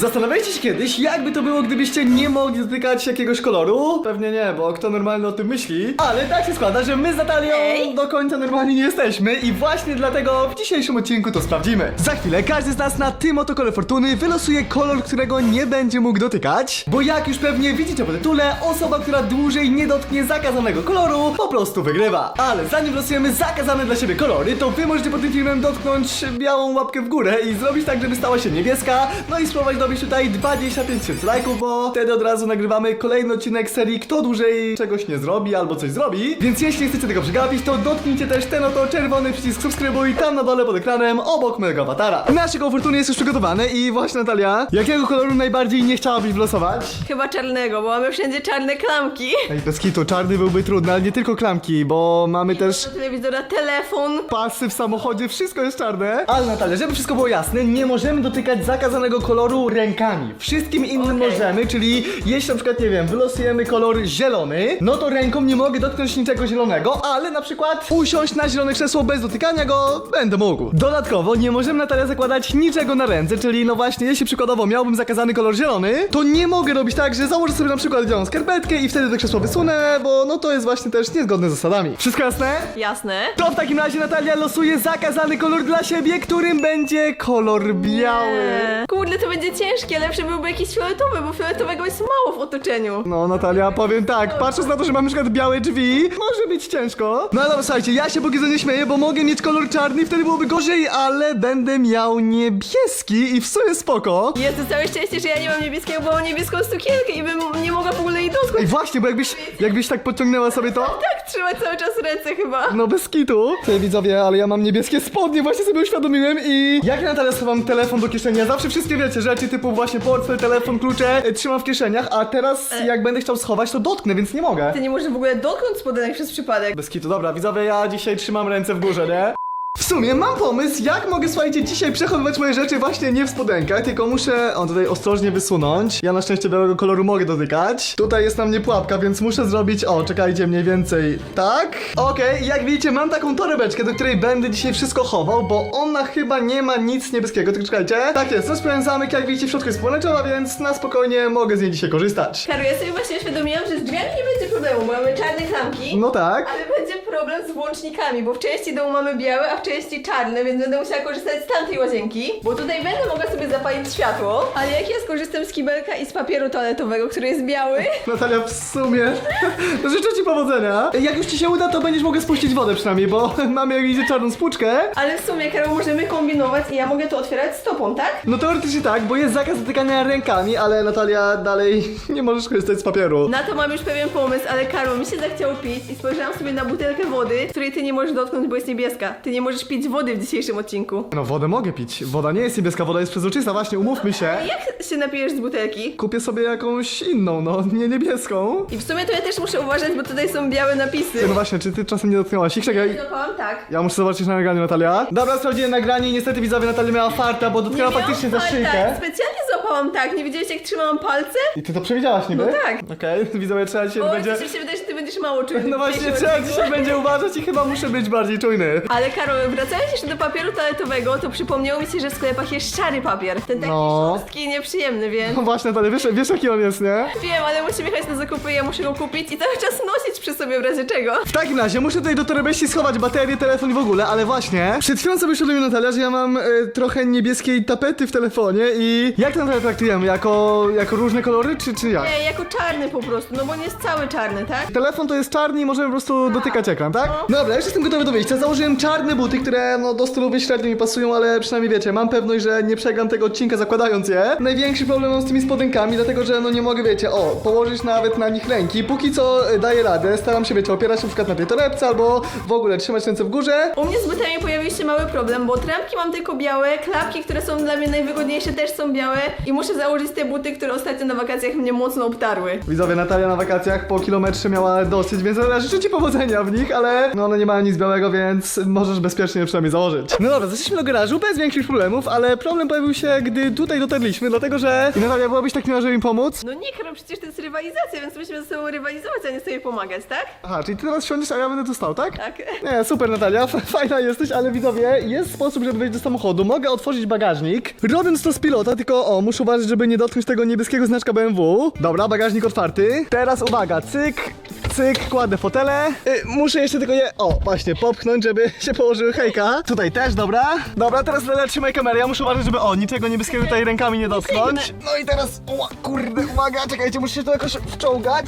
Zastanawialiście się kiedyś, jakby to było, gdybyście nie mogli dotykać jakiegoś koloru? Pewnie nie, bo kto normalnie o tym myśli. Ale tak się składa, że my z Natalią Ej. do końca normalnie nie jesteśmy i właśnie dlatego w dzisiejszym odcinku to sprawdzimy. Za chwilę każdy z nas na tym oto kole fortuny wylosuje kolor, którego nie będzie mógł dotykać, bo jak już pewnie widzicie po tytule, osoba, która dłużej nie dotknie zakazanego koloru, po prostu wygrywa. Ale zanim losujemy zakazane dla siebie kolory, to wy możecie pod tym filmem dotknąć białą łapkę w górę i zrobić tak, żeby stała się niebieska, no i spróbować dobić tutaj 25 tysięcy lajków, bo wtedy od razu nagrywamy kolejny odcinek serii Kto dłużej czegoś nie zrobi albo coś zrobi. Więc jeśli chcecie tego przegapić, to dotknijcie też ten oto czerwony przycisk subskrybuj tam na dole pod ekranem obok mojego awatara. Nasze koło fortuny jest już przygotowane i właśnie Natalia, jakiego koloru najbardziej nie chciałabyś wlosować? Chyba czarnego, bo mamy wszędzie czarne klamki. Ej, bez kitu, czarny byłby trudny, ale nie tylko klamki, bo mamy też Do telewizora telefon. pasy w samochodzie, wszystko jest czarne. Ale Natalia, żeby wszystko było jasne, nie możemy dotykać zakazanego koloru rękami. Wszystkim innym Okej. możemy, czyli jeśli na przykład, nie wiem, wylosujemy kolor zielony, no to ręką nie mogę dotknąć niczego zielonego, ale na przykład usiąść na zielone krzesło bez dotykania go będę mógł. Dodatkowo nie możemy Natalia zakładać niczego na ręce, czyli no właśnie, jeśli przykładowo miałbym zakazany kolor zielony, to nie mogę robić tak, że założę sobie na przykład zieloną skarpetkę i wtedy to krzesło wysunę, bo no to jest właśnie też niezgodne z zasadami. Wszystko jasne? Jasne. To w takim razie Natalia losuje zakazany kolor dla siebie, którym będzie kolor biały. Eee, Kurde, to będzie ciężkie, lepszy byłby jakiś fioletowy, bo fioletowego jest mało w otoczeniu. No Natalia, powiem tak, patrząc na to, że mam na przykład białe drzwi, może być ciężko. No ale słuchajcie, ja się póki co nie śmieję, bo mogę mieć kolor czarny i wtedy byłoby gorzej, ale będę miał niebieski i w sumie spoko. Jest to całe szczęście, że ja nie mam niebieskiego, bo mam niebieską sukienkę i bym nie mogła w ogóle jej dotknąć. Ej, właśnie, bo jakbyś, jakbyś tak podciągnęła sobie to... Tak trzymać cały czas ręce chyba. No bez kitu. Ty widzowie, ale ja mam niebieskie spodnie, właśnie sobie uświadomiłem i jak ja Natalia schowam telefon do kieszeni, ja zawsze wszystkie wiecie, rzeczy typu właśnie portfel, telefon, klucze e, trzymam w kieszeniach, a teraz jak będę chciał schować, to dotknę, więc nie mogę. Ty nie możesz w ogóle dotknąć spodenek przez przypadek. Bez kitu, dobra, widzowie, ja dzisiaj trzymam ręce w górze, nie? Sumie mam pomysł, jak mogę, słuchajcie, dzisiaj przechowywać moje rzeczy właśnie nie w spodenkach, tylko muszę, o tutaj ostrożnie wysunąć. Ja na szczęście białego koloru mogę dotykać. Tutaj jest na mnie pułapka, więc muszę zrobić, o, czekajcie, mniej więcej tak. Okej, jak widzicie, mam taką torebeczkę, do której będę dzisiaj wszystko chował, bo ona chyba nie ma nic niebieskiego, tylko czekajcie. Tak jest, rozprawiam zamek, jak widzicie, w środku jest pomarańczowa, więc na spokojnie mogę z niej dzisiaj korzystać. Karu, ja sobie właśnie uświadomiłam, że z drzwiami nie będzie problemu, mamy czarne klamki. No tak. Ale będzie problem z włącznikami, bo w części domu mamy białe, a w części czarne, więc będę musiała korzystać z tamtej łazienki. Bo tutaj będę mogła sobie zapalić światło, ale jak ja skorzystam z kibelka i z papieru toaletowego, który jest biały, Natalia, w sumie życzę ci powodzenia. Jak już ci się uda, to będziesz mogła spuścić wodę przynajmniej, bo mamy jak widzicie czarną spłuczkę. ale w sumie, Karol, możemy kombinować i ja mogę to otwierać stopą, tak? No teoretycznie tak, bo jest zakaz dotykania rękami, ale Natalia dalej nie możesz korzystać z papieru. Na to mam już pewien pomysł, ale Karol, mi się zachciało pić i spojrzałam sobie na butelkę wody, której ty nie możesz dotknąć, bo jest niebieska. Ty nie możesz pić wody w dzisiejszym odcinku. No wodę mogę pić. Woda nie jest niebieska, woda jest przezroczysta, właśnie, umówmy się. Jak się napijesz z butelki? Kupię sobie jakąś inną, no, nie niebieską. I w sumie to ja też muszę uważać, bo tutaj są białe napisy. No właśnie, czy ty czasem nie dotknęłaś ich? Czekaj, Złapałam tak. ja muszę zobaczyć na nagraniu, Natalia. Dobra, sprawdziłem nagranie i niestety widzowie Natalia miała farta, bo dotknęła faktycznie za szyjkę. Specjalnie złapałam tak. Nie widziałeś jak trzymałam palce? I ty to przewidziałaś niby? No tak. Okej, widzowie, trzeba dzisiaj O, będzie... mi się wydaje, że ty będziesz mało czujny. No właśnie, trzeba odcinku. dzisiaj będzie uważać i chyba muszę być bardziej czujny. Ale Karol, wracając jeszcze do papieru toaletowego, to przypomniało mi się, że w sklepach jest szary papier. Ten taki No. szorstki i nieprzyjemny, więc... No właśnie, Natalia, wiesz, wiesz jaki on jest, nie? Wiem, ale musimy jechać na zakupy, ja muszę go kupić i cały czas nosić przy sobie w razie czego. W takim razie muszę tutaj do torebeczki schować baterię, telefon i w ogóle, ale właśnie przed chwilą sobie uświadomił Natalia, że ja mam e, trochę niebieskiej tapety w telefonie i jak to Natalia traktujemy? Jako, jako różne kolory, czy, czy jak? Nie, jako czarny po prostu, no bo nie jest cały czarny, tak? Telefon to jest czarny i możemy po prostu dotykać ekran, tak? No. Dobra, już jestem gotowy do wyjścia. Założyłem czarne buty, które no do stylu średnio mi pasują, ale przynajmniej wiecie, mam pewność, że nie przegram tego odcinka zakładając je. Największy problem mam z tymi spodenkami, dlatego że no nie mogę, wiecie, o, położyć nawet na nich ręki. Póki co e, daję radę, staram się, wiecie, opierać się na przykład na tej torebce albo w ogóle trzymać ręce w górze. U mnie z butami pojawił się mały problem, bo trampki mam tylko białe, klapki, które są dla mnie najwygodniejsze też są białe i muszę założyć te buty, które ostatnio na wakacjach mnie mocno obtarły. Widzowie, Natalia na wakacjach po kilometrze miała dosyć, więc Natalia, życzę Ci powodzenia w nich. ale no one nie mają nic białego, więc możesz bezpiecznie je przynajmniej założyć. No dobra, zeszliśmy do garażu bez większych problemów, ale problem pojawił się, gdy tutaj dotarliśmy, dlatego że... I Natalia, byłabyś tak miła, żeby im pomóc? No nie, Karol, przecież to jest rywalizacja, więc musimy ze sobą rywalizować, a nie sobie pomagać, tak? Aha, czyli ty teraz siądziesz, a ja będę tu stał, tak? Tak. Nie, super Natalia, fajna jesteś, ale widzowie, jest sposób, żeby wejść do samochodu. Mogę otworzyć bagażnik, robiąc to z pilota, tylko o, muszę uważać, żeby nie dotknąć tego niebieskiego znaczka BMW. Dobra, bagażnik otwarty. Teraz uwaga, cyk, cyk, kładę fotele. Y, muszę jeszcze tylko je, o, właśnie, popchnąć, żeby się położyły hejka. Tutaj też, dobra. Dobra, teraz trzymaj kamerę, ja muszę uważać, żeby, o, niczego niebieskiego tutaj rękami nie dotknąć. No i teraz, o, kurde, uwaga, czekajcie, muszę się tu jakoś wczołgać.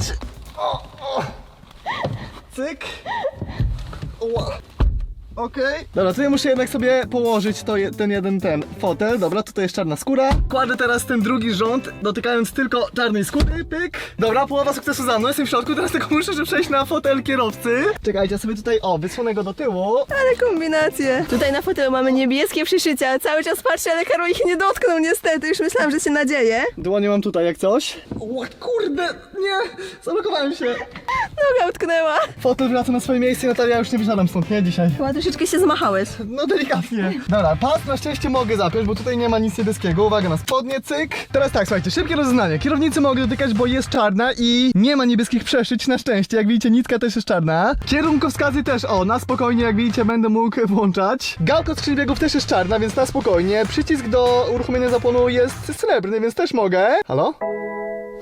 O, o. Cyk. Ła. Okej. Dobra, ja muszę jednak sobie położyć to, je- ten jeden ten fotel. Dobra, tutaj jest czarna skóra. Kładę teraz ten drugi rząd, dotykając tylko czarnej skóry. Pyk. Dobra, połowa sukcesu za mną, jestem w środku, teraz tylko muszę że przejść na fotel kierowcy. Czekajcie, ja sobie tutaj, o, wysłonę go do tyłu. Ale kombinacje. Tutaj na fotelu mamy niebieskie przyszycia, cały czas patrzę, ale Karol ich nie dotknął niestety, już myślałam, że się nadzieje. Dłonie mam tutaj jak coś. O, kurde, nie, zablokowałem się. Noga utknęła. Fotel wraca na swoje miejsce, Natalia, już nie wysiadam stąd, nie, dzisiaj. Chyba troszeczkę się zmachałeś. No delikatnie. Dobra, pas na szczęście mogę zapiąć, bo tutaj nie ma nic niebieskiego. Uwaga na spodnie, cyk. Teraz tak, słuchajcie, szybkie rozeznanie. Kierownicy mogę dotykać, bo jest czarna i nie ma niebieskich przeszyć na szczęście. Jak widzicie, nitka też jest czarna. Kierunkowskazy też, o, na spokojnie, jak widzicie, będę mógł włączać. Gałka skrzyni biegów też jest czarna, więc na spokojnie. Przycisk do uruchomienia zapłonu jest srebrny, więc też mogę. Halo?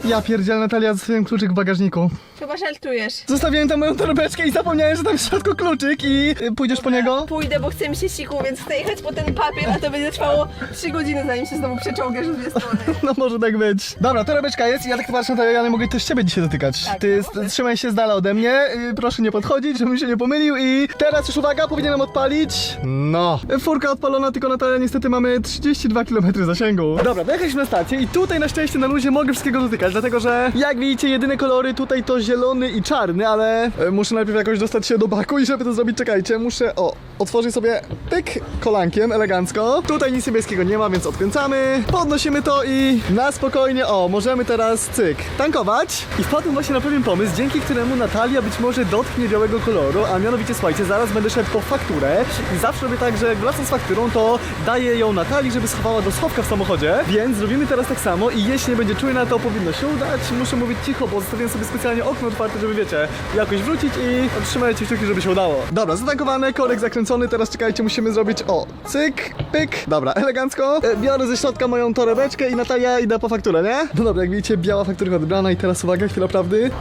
Ja pierdzielę, Natalia, zostawiłem kluczyk w bagażniku. Chyba żartujesz. Zostawiłem tam moją torebeczkę i zapomniałem, że tam w środku kluczyk i y, pójdziesz po niego? Pójdę, bo chce mi się siku, więc chcę jechać po ten papier, a to będzie trwało 3 godziny, zanim się znowu przeczołgasz w dwie strony. No może tak być. Dobra, torebeczka jest i ja tak patrzę na to, ja nie mogę też ciebie dzisiaj dotykać. Tak, Ty no st- trzymaj się z dala ode mnie, y, proszę nie podchodzić, żebym się nie pomylił i teraz już uwaga, powinienem odpalić. No. Furka odpalona, tylko Natalia niestety mamy 32 km zasięgu. Dobra, dojechaliśmy na stację i tutaj na szczęście na luzie mogę wszystkiego dotykać, dlatego że jak widzicie jedyne kolory tutaj to zielony i czarny, ale e, muszę najpierw jakoś dostać się do baku i żeby to zrobić, czekajcie, muszę, o, otworzyć sobie pyk kolankiem elegancko. Tutaj nic niebieskiego nie ma, więc odkręcamy, podnosimy to i na spokojnie, o, możemy teraz cyk, tankować. I wpadłem właśnie na pewien pomysł, dzięki któremu Natalia być może dotknie białego koloru, a mianowicie słuchajcie, zaraz będę szedł po fakturę i zawsze robię tak, że wracam z fakturą, to daję ją Natalii, żeby schowała do schowka w samochodzie, więc zrobimy teraz tak samo i jeśli nie będzie czujna, to powinno się udać. Muszę mówić cicho, bo zostawiłem sobie specjalnie okno otwarte, żeby wiecie, jakoś wrócić i trzymajcie kciuki, żeby się udało. Dobra, zatankowane, korek zakręcony, teraz czekajcie, musimy zrobić, o, cyk, pyk, dobra, elegancko. E, Biorę ze środka moją torebeczkę i Natalia idę po fakturę, nie? No dobra, jak widzicie, biała fakturka odebrana i teraz uwaga, chwila prawdy.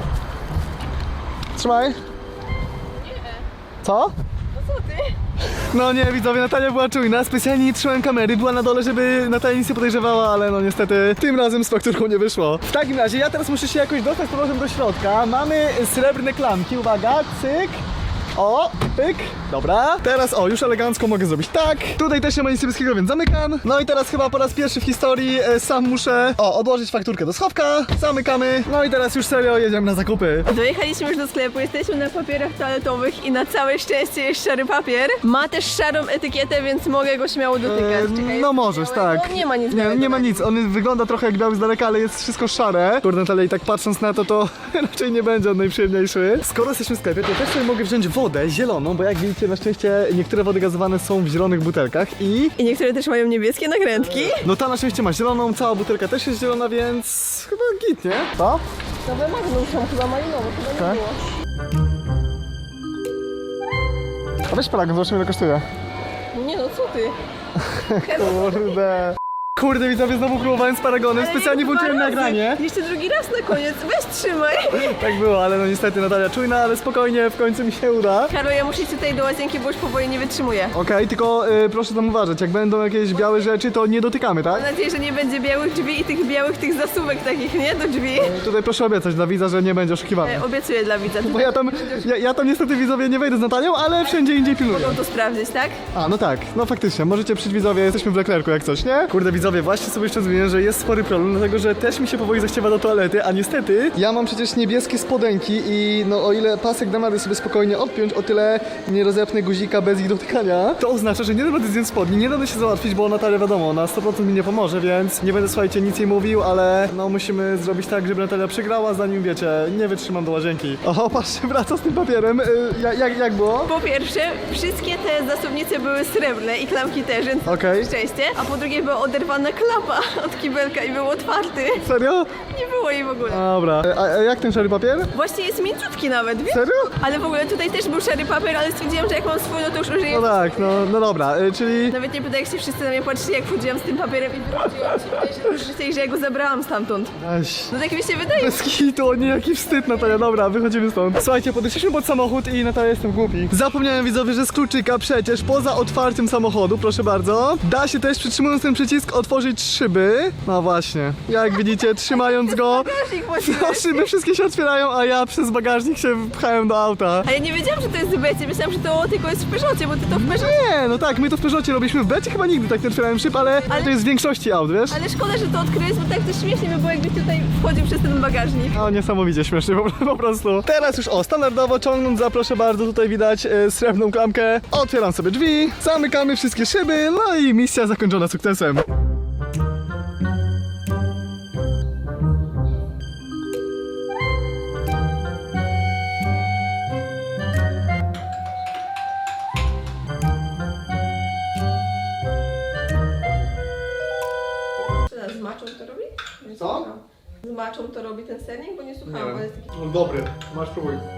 Trzymaj. Co? No co ty? No nie, widzowie, Natalia była czujna, specjalnie nie trzymałem kamery, była na dole, żeby Natalia nic nie podejrzewała, ale no niestety tym razem z fakturką nie wyszło. W takim razie ja teraz muszę się jakoś dostać z powrotem do środka, mamy srebrne klamki, uwaga, cyk. O, pyk, dobra. Teraz o, już elegancko mogę zrobić tak. Tutaj też nie ma nic niebieskiego, więc zamykam. No i teraz chyba po raz pierwszy w historii e, sam muszę, o, odłożyć fakturkę do schowka. Zamykamy. No i teraz już serio jedziemy na zakupy. Dojechaliśmy już do sklepu, jesteśmy na papierach toaletowych i na całe szczęście jest szary papier. Ma też szarą etykietę, więc mogę go śmiało dotykać. E, Czekaj, no jest możesz, tak. Nie ma nic Nie, białego nie ma na nic, on wygląda trochę jak biały z daleka, ale jest wszystko szare. Kurde, ale i tak patrząc na to, to raczej nie będzie on najprzyjemniejszy. Skoro jesteśmy w sklepie, to też sobie mogę wziąć wodę zieloną, bo jak widzicie, na szczęście niektóre wody gazowane są w zielonych butelkach i... I niektóre też mają niebieskie nakrętki. No ta na szczęście ma zieloną, cała butelka też jest zielona, więc chyba git, nie? Co? Nowe Magnum są chyba malinowe, chyba Tak? nie było. A weź paragon, zobaczymy ile kosztuje. Nie no, co ty? Kurde. Kurde, widzowie, znowu próbowałem z paragonem, Ale specjalnie dwa włączyłem razy. nagranie. Jeszcze drugi raz na koniec, weź trzymaj. Tak było, ale no niestety Natalia czujna, ale spokojnie, w końcu mi się uda. Karol, ja muszę iść tutaj do łazienki, bo już powoli nie wytrzymuję. Okej, tylko y, proszę tam uważać, jak będą jakieś białe rzeczy, to nie dotykamy, tak? Mam nadzieję, że nie będzie białych drzwi i tych białych tych zasówek takich, nie? Do drzwi. Tutaj proszę obiecać dla widza, że nie będzie oszukiwany. E, obiecuję dla widza. Bo ja tam, ja, ja tam niestety widzowie nie wejdę z Natalią, ale wszędzie indziej pilnuję. Mogą to sprawdzić, tak? A, no tak, no faktycznie, możecie przyjść widzowie, jesteśmy w Leclercu jak coś, nie? Kurde widzowie, widzowie, właśnie sobie jeszcze zmienię, że jest spory problem, dlatego że też mi się powoli zachciewa do toalety, a niestety ja mam przecież niebieskie spodenki i no o ile pasek dam radę sobie spokojnie odpiąć, o tyle nie rozepnę guzika bez ich dotykania. To oznacza, że nie dam rady zdjąć spodni, nie dam się załatwić, bo Natalia wiadomo, na 100% mi nie pomoże, więc nie będę słuchajcie nic jej mówił, ale no musimy zrobić tak, żeby Natalia przegrała, zanim wiecie, nie wytrzymam do łazienki. Oho, patrzcie, wraca z tym papierem. Y, jak, jak, jak było? Po pierwsze, wszystkie te zasobnice były srebrne i klamki też, więc Okej. szczęście. A po drugie była oderwana klapa od kibelka i był otwarty. Serio? Nie było jej w ogóle. Dobra. A, a jak ten szary papier? Właśnie jest mięciutki nawet, wiesz? Serio? Ale w ogóle tutaj też był szary papier, ale stwierdziłam, że jak mam swój, no to już użyję. No tak, no, no dobra, y, czyli... Nawet nie pytaj, jak się wszyscy na mnie patrzyli, jak wchodziłam z tym papierem i wróciłam się, że ja go zabrałam stamtąd. Weź. No tak mi się wydaje. Bez kitu, o nie, jaki wstyd, Natalia, dobra, wychodzimy stąd. Słuchajcie, podeszliśmy pod samochód i Natalia, jestem głupi. Zapomniałem widzowie, że z kluczyka przecież poza otwarciem samochodu, proszę bardzo, da się też przytrzymując ten przycisk otworzyć szyby. No właśnie, jak widzicie, trzymając go, no, szyby wszystkie się otwierają, a ja przez bagażnik się wpchałem do auta. A ja nie wiedziałam, że to jest w becie. Myślałam, że to tylko jest w Peugeotie, bo ty to w Peugeotie. Nie, no tak, my to w Peugeotie robiliśmy w becie, chyba nigdy tak nie otwierałem szyb, ale, Ale- to jest w większości aut, wiesz? Ale szkoda, że to odkryłeś, bo tak to śmiesznie by było, jakbyś tutaj wchodził przez ten bagażnik. No niesamowicie śmiesznie po, po prostu. Teraz już o, standardowo ciągnąc za proszę bardzo, tutaj widać e, srebrną klamkę. Otwieram sobie drzwi, zamykamy wszystkie szyby, no i misja zakończona sukcesem. Bo jest taki...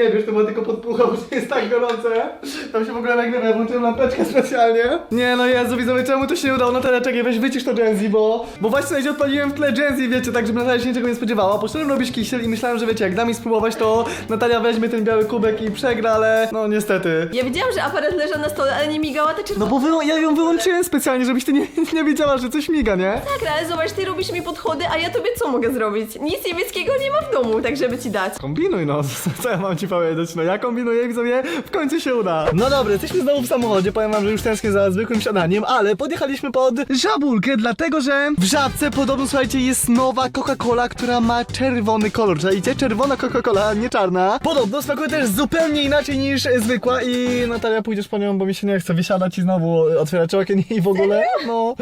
nie wiesz, to ma tylko podpuchał, bo to jest tak gorące. Tam się w ogóle nagrywa, ja włączyłem lampeczkę specjalnie. Nie no Jezu, widzowie, czemu to się nie udało? Natalia, czekaj, weź wycisz to Genzi, bo... Bo właśnie słuchajcie, odpaliłem w tle Genzi, wiecie, tak żeby Natalia się niczego nie spodziewała. Poszedłem robić kisiel i myślałem, że wiecie, jak da mi spróbować, to Natalia weźmie ten biały kubek i przegra, ale no niestety. Ja wiedziałam, że aparat leżał na stole, ale nie migała ta czerwona. No bo wy, ja ją wyłączyłem specjalnie, żebyś ty nie, nie wiedziała, że coś miga, nie? Tak, ale zobacz, ty robisz mi podchody, a ja tobie co mogę zrobić? Nic niemieckiego nie ma w domu, tak żeby ci dać. Kombinuj no, co ja mam ci powiedzieć, no ja kombinuję i sobie w końcu się uda. No dobra, jesteśmy znowu w samochodzie, powiem wam, że już tęsknię za zwykłym siadaniem, ale podjechaliśmy pod żabulkę, dlatego że w żabce podobno, słuchajcie, jest nowa Coca-Cola, która ma czerwony kolor, czajcie? Czerwona Coca-Cola, nie czarna. Podobno smakuje też zupełnie inaczej niż zwykła i Natalia pójdziesz po nią, bo mi się nie chce wysiadać i znowu otwierać okien i w ogóle, no.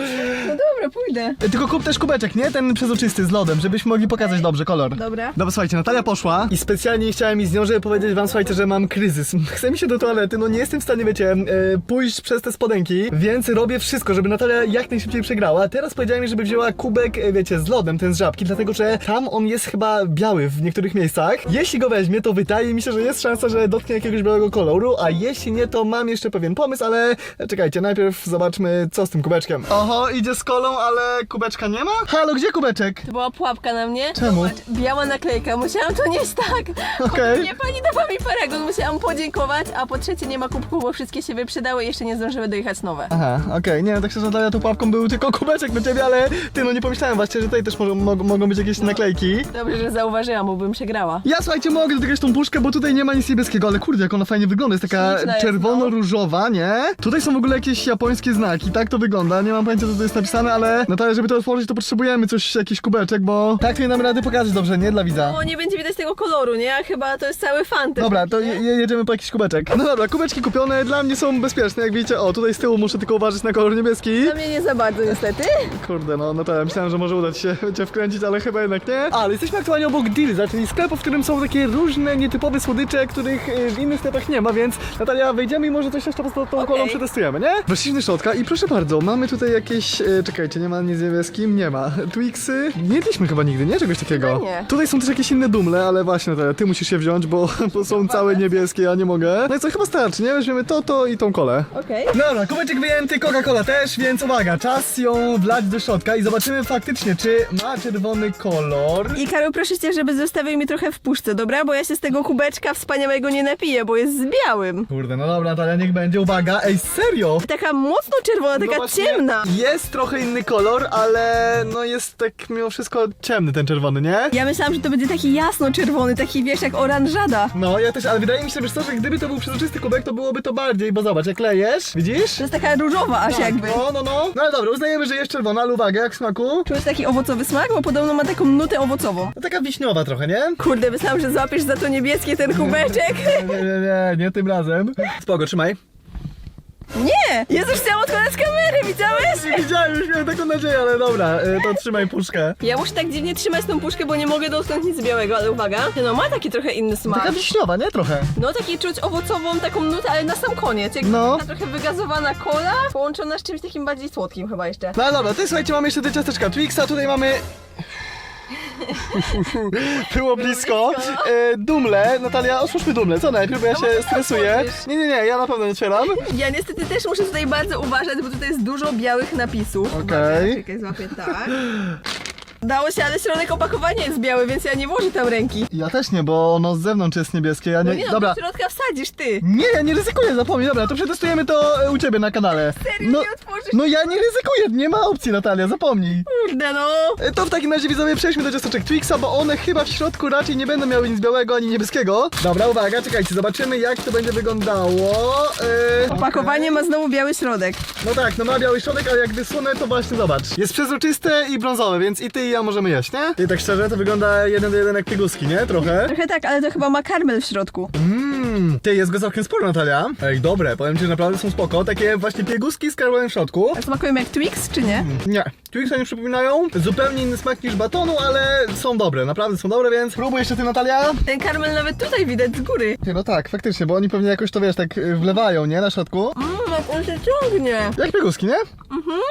No dobra, pójdę. Tylko kup też kubeczek, nie? Ten przezroczysty z lodem, żebyśmy mogli pokazać dobrze kolor. Dobra. Dobra, słuchajcie, Natalia poszła i specjalnie chciałem iść z nią, żeby powiedzieć wam, słuchajcie, że mam kryzys. Chce mi się do toalety, no nie jestem w stanie, wiecie, e, pójść przez te spodenki, więc robię wszystko, żeby Natalia jak najszybciej przegrała. Teraz powiedziałem jej, żeby wzięła kubek, e, wiecie, z lodem, ten z żabki, dlatego że tam on jest chyba biały w niektórych miejscach. Jeśli go weźmie, to wydaje mi się, że jest szansa, że dotknie jakiegoś białego koloru, a jeśli nie, to mam jeszcze pewien pomysł, ale e, czekajcie, najpierw zobaczmy, co z tym kubeczkiem. Oho, idzie z kolą, ale kubeczka nie ma? Halo, gdzie kubeczek? To była pułapka na mnie. Czemu? Biała naklejka, musiałam to nieść tak. Okej. Nie, pani dała mi paragon, musiałam podziękować, a po trzecie nie ma kubków, bo wszystkie się wyprzedały i jeszcze nie zdążyły dojechać nowe. Aha, okej, nie, tak się Natalia, tą pułapką był tylko kubeczek do ciebie, ale ty, no nie pomyślałem właśnie, że tutaj też mogą, mogą, mogą być jakieś naklejki. Dobrze, że zauważyłam, bo bym przegrała. Ja słuchajcie, mogę dotykać tą puszkę, bo tutaj nie ma nic niebieskiego, ale kurde, jak ona fajnie wygląda, jest taka Śliczna jest, no. czerwono-różowa, nie? Tutaj są w ogóle jakieś japońskie znaki, tak to wygląda, nie mam pojęcia co tu jest napisane, ale Natalia, żeby to otworzyć, to potrzebujemy coś, jakiś kubeczek, bo tak to nie damy rady pokazać dobrze, nie? Dla widza. O, nie będzie widać tego koloru, nie? A chyba to jest cały fanty. Dobra, to je, je- jedziemy po jakiś kubeczek. No dobra, kubeczki kupione, dla mnie są bezpieczne, jak widzicie. O, tutaj z tyłu muszę tylko uważać na kolor niebieski. Dla mnie nie za bardzo niestety. Kurde, no, no tak, myślałem, że może udać się cię wkręcić, ale chyba jednak nie. Ale jesteśmy aktualnie obok Dealza, czyli sklepu, w którym są takie różne, nietypowe słodycze, których y, w innych sklepach nie ma, więc Natalia, wejdziemy i może coś jeszcze po prostu tą Okej. kolą przetestujemy, nie? Weszliśmy środka i proszę bardzo, mamy tutaj jakieś, y, czekajcie, nie ma nic z niebieskim, nie ma. Twixy, nie jedliśmy chyba nigdy, nie? Czegoś takiego. Chyba nie. Tutaj są też jakieś inne dumle, ale właśnie Natalia, ty musisz je wziąć, bo, bo są całe niebieskie, ja nie mogę. No i co, chyba starczy, nie? Weźmiemy to, to i tą kolę. Okej. Dobra, kubeczek wyjęty, Coca-Cola też, więc uwaga, czas ją wlać do środka i zobaczymy faktycznie, czy ma czerwony kolor. I Karol, proszę cię, żeby zostawił mi trochę w puszce, dobra? Bo ja się z tego kubeczka wspaniałego nie napiję, bo jest z białym. Kurde, no dobra, Natalia, niech będzie, uwaga, ej, serio? Taka mocno czerwona, taka No właśnie, ciemna. Jest trochę inny kolor, ale no jest tak mimo wszystko ciemny ten czerwony, nie? Ja myślałam, że to będzie taki jasno-czerwony, taki wiesz, jak oranżada. No, ja też, ale wydaje mi się, wiesz co, że gdyby to był przezroczysty kubek, to byłoby to bardziej, bo zobacz, jak lejesz, widzisz? To jest taka różowa aż Tak, jakby. No, no, no. No ale dobra, uznajemy, że jest czerwona, ale uwaga, jak w smaku? Czujesz taki owocowy smak? Bo podobno ma taką nutę owocową. No, taka wiśniowa trochę, nie? Kurde, myślałam, że złapiesz za to niebieskie ten kubeczek. Nie, nie, nie, nie tym razem. Spoko, trzymaj. Nie! Jezus, chciałam odkładać kamerę, widziałeś? Nie widziałem, już miałem taką nadzieję, ale dobra, y, to trzymaj puszkę. Ja muszę tak dziwnie trzymać tą puszkę, bo nie mogę dotknąć nic białego, ale uwaga. No ma taki trochę inny smak. Taka wiśniowa, nie? Trochę. No taki czuć owocową taką nutę, ale na sam koniec. Jak No. taka trochę wygazowana kola, połączona z czymś takim bardziej słodkim chyba jeszcze. No ale dobra, to słuchajcie, mamy jeszcze te ciasteczka Twixa, tutaj mamy... Było blisko. E, dumle, Natalia, otwórzmy dumle, co najpierw, bo ja się może ty stresuję. Nie, nie, nie, ja na pewno nie otwieram. Ja niestety też muszę tutaj bardzo uważać, bo tutaj jest dużo białych napisów. Okej. Czekaj, złapię tak. Dało się, ale środek opakowania jest biały, więc ja nie włożę tam ręki. Ja też nie, bo ono z zewnątrz jest niebieskie, ja No nie... nie no, dobra. do środka wsadzisz ty. Nie, ja nie ryzykuję, zapomnij, dobra, to przetestujemy to e, u ciebie na kanale. Serio, no, nie otworzysz? no ja nie ryzykuję, nie ma opcji Natalia, zapomnij. Kurde no. E, To w takim razie widzowie przejdźmy do ciasteczek Twixa, bo one chyba w środku raczej nie będą miały nic białego ani niebieskiego. Dobra, uwaga, czekajcie, zobaczymy jak to będzie wyglądało. E, Opakowanie ma znowu biały środek. No tak, no ma biały środek, ale jak wysunę, to właśnie zobacz. Jest przezroczyste i brązowe, więc i ty i ja możemy jeść, nie? I tak szczerze, to wygląda jeden do jeden jak pieguski, nie? Trochę. Trochę tak, ale to chyba ma karmel w środku. Mmm, ty, jest go całkiem sporo, Natalia. Ej, dobre, powiem ci, że naprawdę są spoko. Takie właśnie pieguski z karbonem w środku. A smakują jak Twix, czy nie? Nie, Twixa nie przypominają. Zupełnie inny smak niż batonu, ale są dobre, naprawdę są dobre, więc próbuj jeszcze ty, Natalia. Ten karmel nawet tutaj widać z góry. Ty, no tak, faktycznie, bo oni pewnie jakoś to, wiesz, tak y, wlewają, nie? Na środku. Mmm, jak on się ciągnie. Jak pieguski, nie?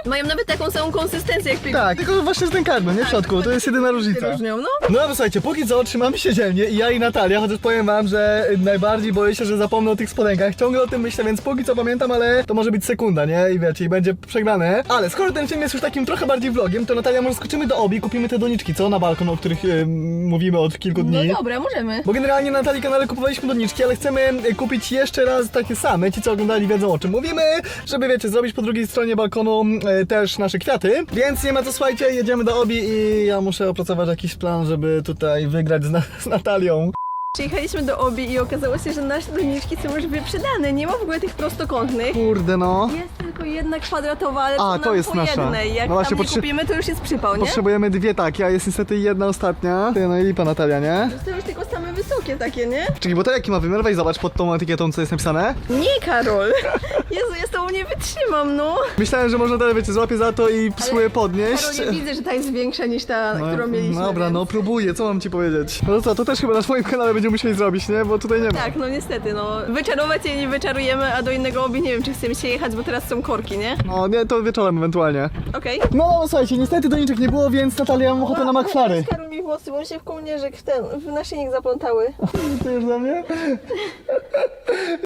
Mają nawet taką samą konsystencję jak pieguski. Tak, tylko właśnie z ten karmel, nie w środku, to jest jedyna różnica. Różnią, no. No ale słuchajcie, póki co trzymamy się dzielnie i ja i Natalia, chociaż powiem wam, że najbardziej boję się, że zapomnę o tych spodenkach. Ciągle o tym myślę, więc póki co pamiętam, ale to może być sekunda, nie? I wiecie, i będzie przegrane. Ale skoro ten film jest już takim trochę bardziej vlogiem, to Natalia, może skoczymy do obi, kupimy te doniczki, co? Na balkon, o których e, mówimy od kilku No dni. dobra, możemy. Bo generalnie na Natalii kanale kupowaliśmy doniczki, ale chcemy e, kupić jeszcze raz takie same. Ci co oglądali wiedzą o czym mówimy, żeby wiecie, zrobić po drugiej stronie balkonu e, też nasze kwiaty. Więc nie ma co słuchajcie, jedziemy do Obi i ja muszę opracować jakiś plan, żeby tutaj wygrać z, na z Natalią. Przyjechaliśmy do Obi i okazało się, że nasze doniczki są już wyprzedane. Nie ma w ogóle tych prostokątnych. Kurde no. Jest tylko jedna kwadratowa, ale A, to, nam jest po nasza. jednej. Jak No właśnie, tam nie potrze- kupimy, to już jest przypał, nie? Potrzebujemy dwie tak, ja jest niestety jedna ostatnia. Ty, no i lipa Natalia, nie? To już tylko same wysokie takie, nie? Czekaj, bo to jaki ma wymiar? Weź zobacz pod tą etykietą, co jest napisane. Nie, Karol. Jezu, ja z tobą nie wytrzymam, no. Myślałem, że można teraz, wiecie, złapię za to i spróbuję podnieść. Karol, ja widzę, że ta jest większa niż ta, No, którą mieliśmy. Dobra, więc... no próbuję, co mam ci powiedzieć? No to co, to też chyba na swoim kanale będziemy musieli zrobić, nie? Bo tutaj nie ma. Tak, no niestety, no. Wyczarować je nie wyczarujemy, a do innego Obi nie wiem, czy chcemy się jechać, bo teraz są korki, nie? No nie, to wieczorem ewentualnie. Okej. No słuchajcie, niestety doniczek nie było, więc Natalia mam ochotę na McFlary. Karol mi włosy, bo mi się w kołnierzyk w ten, w naszyjnik zaplątały. To już dla mnie?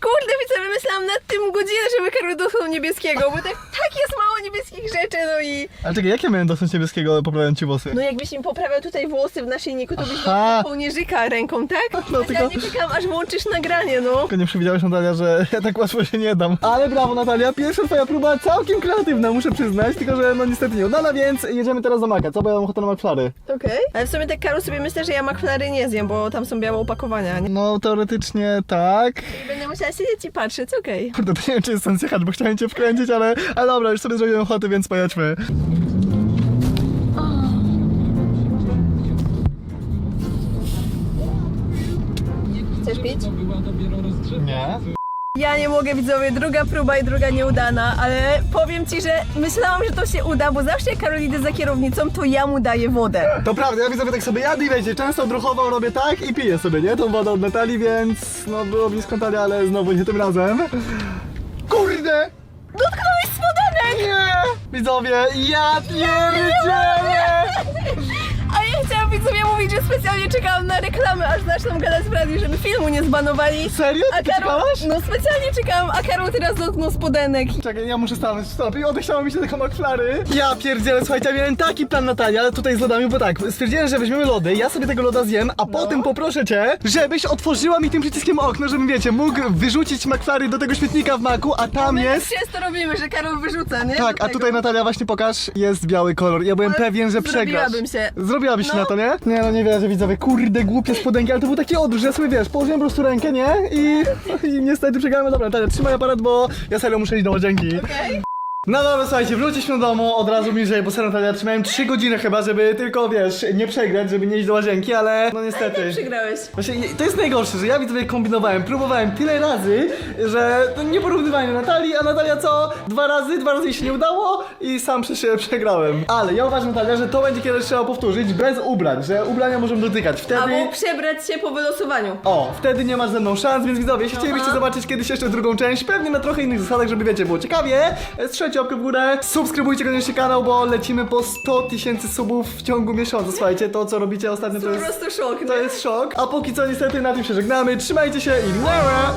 Kurde, widzę, wymyślałam nad tym godzinę, żeby Karol dotknął niebieskiego, bo tak, tak jest mało no i... Ale czekaj, jak ja miałem dosyć niebieskiego, poprawiając ci włosy? No jakbyś mi poprawiał tutaj włosy w naszyjniku, to byś Aha. dotknął kołnierzyka ręką, tak? No, Ja tylko- nie czekam, aż włączysz nagranie, no. Tylko nie przewidziałeś Natalia, że ja tak łatwo się nie dam. Ale brawo Natalia, pierwsza twoja próba całkiem kreatywna, muszę przyznać, tylko że no niestety nie udana, więc jedziemy teraz do Maka, co? Bo ja mam ochotę na McFlary. Okej. Ale w sumie tak Karol sobie myślę, że ja McFlary nie zjem, bo tam są białe opakowania, nie? No teoretycznie tak. I będę musiała siedzieć i patrzeć, okej. Kurde, to nie wiem czy jest sens jechać, bo chciałem cię wkręcić, ale, ale dobra, już sobie zrobiłem ochotę, więc pojedźmy. Chcesz pić? Nie. Ja nie mogę, widzowie, druga próba i druga nieudana, ale powiem ci, że myślałam, że to się uda, bo zawsze jak Karol idę za kierownicą, to ja mu daję wodę. To prawda, ja widzę, że tak sobie jadę i wiecie, często odruchowo robię tak i piję sobie, nie? Tą wodę od Natalii, więc no było blisko Natalii, ale znowu nie tym razem. Kurde! Dotknąłeś spodenek! Nie! Widzowie, ja pierdzielę! Że specjalnie czekałam na reklamę, aż zaczną gadać w radiu, żeby filmu nie zbanowali. Serio? Ty Karol, czekałaś? no specjalnie czekałam, a Karol teraz dotknął spodenek. Czekaj, ja muszę stanąć, stop. I odechciało mi się tylko McFlary. Ja pierdzielę, słuchajcie, ja miałem taki plan Natalia, ale tutaj z lodami, bo tak, stwierdziłem, że weźmiemy lody, ja sobie tego loda zjem, a potem poproszę cię, żebyś otworzyła mi tym przyciskiem okno, żebym, wiecie, mógł wyrzucić McFlary do tego świetnika w maku, a tam My jest... często robimy, że Karol wyrzuca, nie? Tak, Do a tego. tutaj Natalia właśnie pokaż, jest biały kolor. Ja byłem Ale pewien, że przegrasz. zrobiłabym się. Zrobiłabyś się No. na to, nie? Nie no, nie wierzę widzowie, kurde, głupie spodenki, ale to był taki odruch, ja sobie, wiesz, położyłem po prostu rękę, nie? I, i niestety przegrałem, dobra, Natalia, trzymaj aparat, bo ja serio muszę iść do łazienki. No dobra, słuchajcie, wróciliśmy do domu od razu bliżej, bo serio Natalia, trzymałem 3 godziny chyba, żeby tylko, wiesz, nie przegrać, żeby nie iść do łazienki, ale no niestety. Przegrałeś. Właśnie to jest najgorsze, że ja widzowie kombinowałem, próbowałem tyle razy, że to nie porównywanie Natalii, a Natalia co? Dwa razy, dwa razy jej się nie udało i sam przez siebie przegrałem. Ale ja uważam Natalia, że to będzie kiedyś trzeba powtórzyć bez ubrań, że ubrania możemy dotykać. Wtedy... Albo przebrać się po wylosowaniu. O, wtedy nie masz ze mną szans, więc widzowie, jeśli chcielibyście zobaczyć kiedyś jeszcze drugą część, pewnie na trochę innych zasadach, żeby wiecie, było ciekawie, strzelcie łapkę w górę, subskrybujcie koniecznie kanał, bo lecimy po 100 tysięcy subów w ciągu miesiąca. Słuchajcie, to co robicie ostatnio to jest... prostu szok, To jest szok. A póki co niestety na tym się żegnamy. Trzymajcie się i nara!